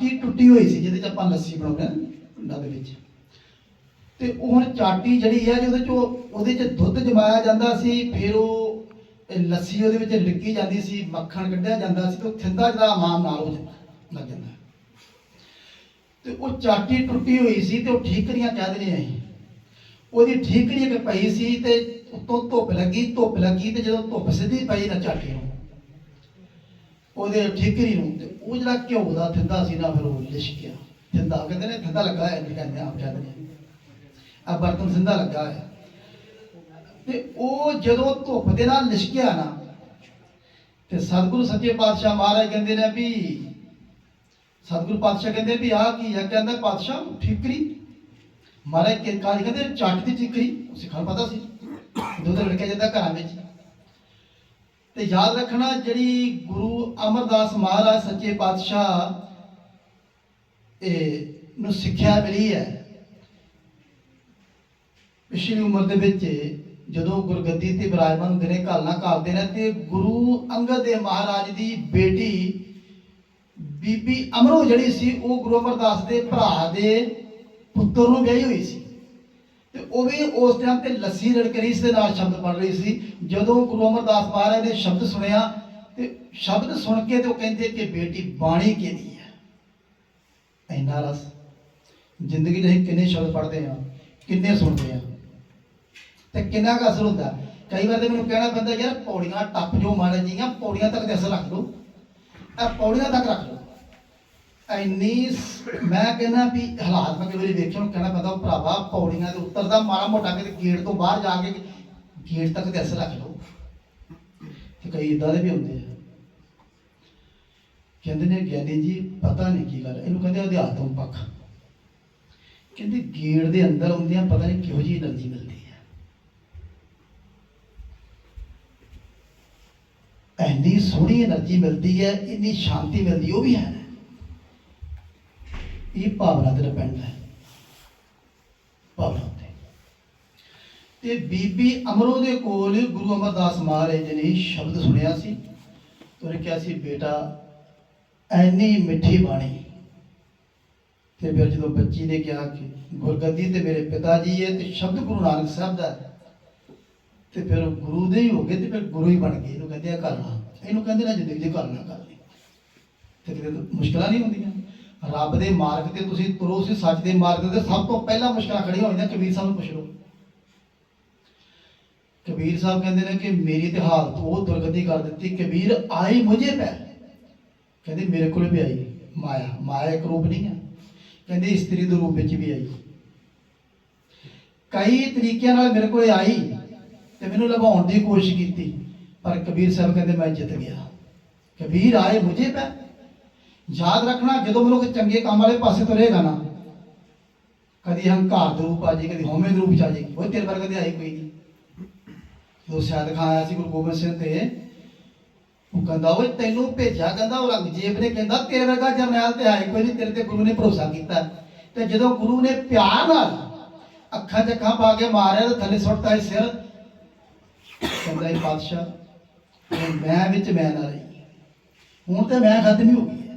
ਚਾਟੀ ਟੁੱਟੀ ਹੋਈ ਸੀ, ਜਿਹਦੇ ਚ ਆਪਾਂ ਲੱਸੀ ਬਣਾਉਂਦੇ ਹਾਂ, ਪਿੰਡਾਂ ਦੇ ਵਿੱਚ। ਤੇ ਉਹ ਹੁਣ ਚਾਟੀ ਜਿਹੜੀ ਹੈ, ਜਿਹਦੇ ਚ ਉਹਦੇ ਚ ਦੁੱਧ ਜਮਾਇਆ ਜਾਂਦਾ ਸੀ, ਫਿਰ ਉਹ ਲੱਸੀ ਉਹਦੇ ਵਿੱਚ ਲਿੱਕੀ ਜਾਂਦੀ ਸੀ, ਮੱਖਣ ਕੱਢਿਆ ਜਾਂਦਾ ਸੀ, ਤੇ ਉਹ ਥਿੰਦਾ ਜਿਹੜਾ ਆਮ ਨਾਲ ਹੋ ਲੱਗ ਜਾਂਦਾ ਤੇ ਉਹ ਚਾਟੀ ਟੁੱਟੀ ਹੋਈ ਸੀ ਤੇ ਉਹ ਠੀਕਰੀਆਂ ਕਹਿ ਨੇ ਆਈ ਉਹਦੀ ਠੀਕਰੀ ਇੱਕ ਪਈ ਸੀ ਤੇ ਉੱਤੋਂ ਧੁੱਪ ਲੱਗੀ ਧੁੱਪ ਲੱਗੀ ਤੇ ਜਦੋਂ ਧੁੱਪ ਸਿੱਧੀ ਪਈ ਨਾ ਚਾਟੀ ਨੂੰ ਉਹਦੇ ਠੀਕਰੀ ਨੂੰ ਤੇ ਉਹ ਜਿਹੜਾ ਘਿਓ ਦਾ ਥਿੰਦਾ ਸੀ ਨਾ ਫਿਰ ਉਹ ਲਿਸ਼ਕ ਗਿਆ। ਥਿੰਦਾ ਕਹਿੰਦੇ ਨੇ ਥਿੰਦਾ ਲੱਗਾ ਹੈ ਜੀ ਕਹਿੰਦੇ ਆਪ ਕਹਿੰਦੇ ਨੇ ਆ ਬਰਤਨ ਥਿੰਦਾ ਲੱਗਾ ਹੈ ਤੇ ਉਹ ਜਦੋਂ ਧੁੱਪ ਦੇ ਨਾਲ ਲਿਸ਼ਕਿਆ ਨਾ, ਤੇ ਸਤਿਗੁਰੂ ਸੱਚੇ ਪਾਤਸ਼ਾਹ ਮਹਾਰਾਜ ਕਹਿੰਦੇ ਨੇ ਵੀ, ਸਤਿਗੁਰੂ ਪਾਤਸ਼ਾਹ ਕਹਿੰਦੇ ਵੀ ਆਹ ਕੀ ਆ? ਕਹਿੰਦਾ ਪਾਤਸ਼ਾਹ, ਠੀਕਰੀ। ਮਹਾਰਾਜ ਕੇ ਕਾਜ ਕਹਿੰਦੇ, ਚੱਟ ਦੀ ਠੀਕਰੀ। ਸਿੱਖਾਂ ਨੂੰ ਪਤਾ ਸੀ? ਦੁੱਧ ਲੜਕਿਆ ਜਾਂਦਾ ਘਰਾਂ ਵਿੱਚ। ਤੇ ਯਾਦ ਰੱਖਣਾ ਜਿਹੜੀ ਗੁਰੂ ਅਮਰਦਾਸ ਮਹਾਰਾਜ ਸੱਚੇ ਪਾਤਸ਼ਾਹ, ਇਹ ਨੂੰ ਸਿੱਖਿਆ ਮਿਲੀ ਹੈ। ਪਿਛਲੀ ਉਮਰ ਦੇ ਵਿੱਚ ਜਦੋਂ ਗੁਰਗੱਦੀ ਤੇ ਬਿਰਾਜਮਾਨ ਹੁੰਦੇ ਨੇ ਘਾਲਣਾ ਕਰਦੇ ਨੇ, ਤੇ ਗੁਰੂ ਅੰਗਦ ਦੇਵ ਮਹਾਰਾਜ ਦੀ ਬੇਟੀ ਬੀਬੀ ਅਮਰੋ ਜਿਹੜੀ ਸੀ, ਉਹ ਗੁਰੂ ਅਮਰਦਾਸ ਦੇ ਭਰਾ ਦੇ ਪੁੱਤਰ ਨੂੰ ਵਿਆਹੀ ਹੋਈ ਸੀ। ਤੇ ਉਹ ਵੀ ਉਸ ਟਾਈਮ ਤੇ ਲੱਸੀ ਰੜਕ ਰਹੀ ਸੀ ਦੇ ਨਾਲ ਸ਼ਬਦ ਪੜ ਰਹੀ ਸੀ। ਜਦੋਂ ਗੁਰੂ ਅਮਰਦਾਸ ਮਹਾਰਾਜ ਨੇ ਸ਼ਬਦ ਸੁਣਿਆ ਤੇ ਸ਼ਬਦ ਸੁਣ ਕੇ ਤੇ ਉਹ ਕਹਿੰਦੇ ਕਿ ਬੇਟੀ ਬਾਣੀ ਕਿਹਦੀ ਹੈ? ਇੰਨਾ ਰਸ ਜ਼ਿੰਦਗੀ ਦੇ ਅਸੀਂ ਕਿੰਨੇ ਸ਼ਬਦ ਪੜ੍ਹਦੇ ਆ ਕਿੰਨੇ ਸੁਣਦੇ ਆ ਤੇ ਕਿੰਨਾ ਕੁ ਅਸਰ ਹੁੰਦਾ। ਕਈ ਵਾਰ ਤੇ ਮੈਨੂੰ ਕਹਿਣਾ ਪੈਂਦਾ, ਯਾਰ ਪੌੜੀਆਂ ਟੱਪ ਜੋ ਮਹਾਰਾਜ ਜੀਆਂ ਪੌੜੀਆਂ ਤੱਕ ਦੇ ਅਸਰ ਰੱਖ ਲਓ। ਇਹ ਪੌੜੀਆਂ ਤੱਕ ਰੱਖ ਲਓ। ਇੰਨੀ ਮੈਂ ਕਹਿੰਦਾ ਵੀ ਹਾਲਾਤ ਮੈਂ ਕਈ ਵਾਰੀ ਵੇਖਿਆ ਨੂੰ ਕਹਿੰਦਾ ਪਤਾ ਭਰਾਵਾ ਪੌੜੀਆਂ ਦੇ ਉੱਤਰਦਾ ਮਾਰਾ ਮੋਟਾ ਕਿਤੇ ਗੇਟ ਤੋਂ ਬਾਹਰ ਜਾ ਕੇ ਗੇਟ ਤੱਕ ਤੇ ਅਸਰ ਰੱਖ ਲਓ। ਤੇ ਕਈ ਇਦਾਂ ਦੇ ਵੀ ਹੁੰਦੇ ਆ। ਕਹਿੰਦੇ ਨੇ, ਗਿਆਨੀ ਜੀ, ਪਤਾ ਨਹੀਂ ਕੀ ਗੱਲ, ਇਹਨੂੰ ਕਹਿੰਦੇ ਅਧਿਆਤਮ ਪੱਖ। ਕਹਿੰਦੇ ਗੇਟ ਦੇ ਅੰਦਰ ਹੁੰਦਿਆਂ ਪਤਾ ਨਹੀਂ ਕਿਹੋ ਜੀ એનર્ਜੀ ਮਿਲਦੀ ਹੈ। ਇੰਨੀ ਸੋਹਣੀ એનર્ਜੀ ਮਿਲਦੀ ਹੈ, ਇੰਨੀ ਸ਼ਾਂਤੀ ਮਿਲਦੀ, ਉਹ ਵੀ ਹੈ ਇਹ ਭਾਵਨਾ ਤੇ ਡਿਪੈਂਡ ਹੈ। ਭਾਵਨਾ ਤੇ। ਤੇ ਬੀਬੀ ਅਮਰੋ ਦੇ ਕੋਲ ਗੁਰੂ ਅਮਰਦਾਸ ਮਹਾਰਾਜ ਨੇ ਸ਼ਬਦ ਸੁਣਿਆ ਸੀ। ਉਹਨੇ ਕਿਹਾ ਸੀ, ਬੇਟਾ, ਐਨੀ ਮਿੱਠੀ ਬਾਣੀ। ਤੇ ਫਿਰ ਜਦੋਂ ਬੱਚੀ ਨੇ ਕਿਹਾ ਕਿ ਗੁਰਗੱਦੀ ਤੇ ਮੇਰੇ ਪਿਤਾ ਜੀ ਹੈ ਤੇ ਸ਼ਬਦ ਗੁਰੂ ਨਾਨਕ ਸਾਹਿਬ ਦਾ ਹੈ। ਤੇ ਫਿਰ ਗੁਰੂ ਦੇ ਹੀ ਹੋ ਗਏ ਤੇ ਫਿਰ ਗੁਰੂ ਹੀ ਬਣ ਗਏ। ਇਹਨੂੰ ਕਹਿੰਦੇ ਆ ਕਰਨਾ ਇਹਨੂੰ ਕਹਿੰਦੇ ਨਾ ਜ਼ਿੰਦਗੀ ਦੇ ਕਰਨਾ ਕਰਨੀ ਤੇ ਕਿਤੇ ਤਾਂ ਮੁਸ਼ਕਲਾਂ ਨਹੀਂ ਹੁੰਦੀਆਂ। ਰੱਬ ਦੇ ਮਾਰਗ ਤੇ ਤੁਸੀਂ ਤੁਰੋ ਸੀ ਸੱਚ ਦੇ ਮਾਰਗ ਤੇ ਸਭ ਤੋਂ ਪਹਿਲਾਂ ਮੁਸ਼ਕਲਾਂ ਖੜੀਆਂ ਹੋਈਆਂ ਕਬੀਰ ਸਾਹਿਬ ਨੂੰ ਪੁੱਛ ਲਓ। ਕਬੀਰ ਸਾਹਿਬ ਕਹਿੰਦੇ ਨੇ ਕਿ ਮੇਰੀ ਤੇ ਹਾਲਤ ਉਹ ਦੁਰਗਤੀ ਕਰ ਦਿੱਤੀ, ਕਬੀਰ ਆਈ ਮੁਝੇ ਪੈ। ਕਹਿੰਦੇ, ਮੇਰੇ ਕੋਲ ਵੀ ਆਈ ਮਾਇਆ ਮਾਇਆ ਇੱਕ ਰੂਪ ਨਹੀਂ ਹੈ। ਕਹਿੰਦੇ, ਇਸਤਰੀ ਦੇ ਰੂਪ ਵਿੱਚ ਵੀ ਆਈ। ਕਈ ਤਰੀਕਿਆਂ ਨਾਲ ਮੇਰੇ ਕੋਲ ਆਈ ਤੇ ਮੈਨੂੰ ਲਭਾਉਣ ਦੀ ਕੋਸ਼ਿਸ਼ ਕੀਤੀ, ਪਰ ਕਬੀਰ ਸਾਹਿਬ ਕਹਿੰਦੇ, ਮੈਂ ਜਿੱਤ ਗਿਆ। ਕਬੀਰ ਆਏ ਮੁਝੇ ਪੈ। ਯਾਦ ਰੱਖਣਾ ਜਦੋਂ ਮਨੁੱਖ ਚੰਗੇ ਕੰਮ ਵਾਲੇ ਪਾਸੇ ਤੁਰੇਗਾ ਨਾ, ਕਦੀ ਹੰਕਾਰ ਦੇ ਰੂਪ ਆ ਜੀ, ਕਦੀ ਹਉਮੈ ਦੇ ਰੂਪ ਚ ਆ ਜਾਏਗੀ ਉਹ ਤੇਰੇ ਵਰਗਾ ਤੇ ਆਈ ਕੋਈ ਨਹੀਂ। ਜਦੋਂ ਸ਼ਾਇਦ ਖਾਨ ਆਇਆ ਸੀ ਗੁਰੂ ਗੋਬਿੰਦ ਸਿੰਘ ਤੇ, ਉਹ ਕਹਿੰਦਾ, ਓਏ, ਤੈਨੂੰ ਭੇਜਿਆ ਕਹਿੰਦਾ ਔਰੰਗਜ਼ੇਬ ਨੇ ਕਹਿੰਦਾ, ਤੇਰੇ ਵਰਗਾ ਜਰਨੈਲ ਤੇ ਆਏ ਕੋਈ ਨਹੀਂ, ਤੇਰੇ ਤੇ ਗੁਰੂ ਨੇ ਭਰੋਸਾ ਕੀਤਾ। ਤੇ ਜਦੋਂ ਗੁਰੂ ਨੇ ਪਿਆਰ ਨਾਲ ਅੱਖਾਂ 'ਚ ਅੱਖਾਂ ਪਾ ਕੇ ਮਾਰਿਆ ਤੇ ਥੱਲੇ ਸੁੱਟਤਾ ਇਹ ਸਿਰ, ਕਹਿੰਦਾ, ਇਹ ਪਾਤਸ਼ਾਹ ਮੈਂ ਵਿੱਚ ਮੈਂ ਨਾ ਰਹੀ। ਹੁਣ ਤੇ ਮੈਂ ਖਤਮ ਹੀ ਹੋ ਗਈ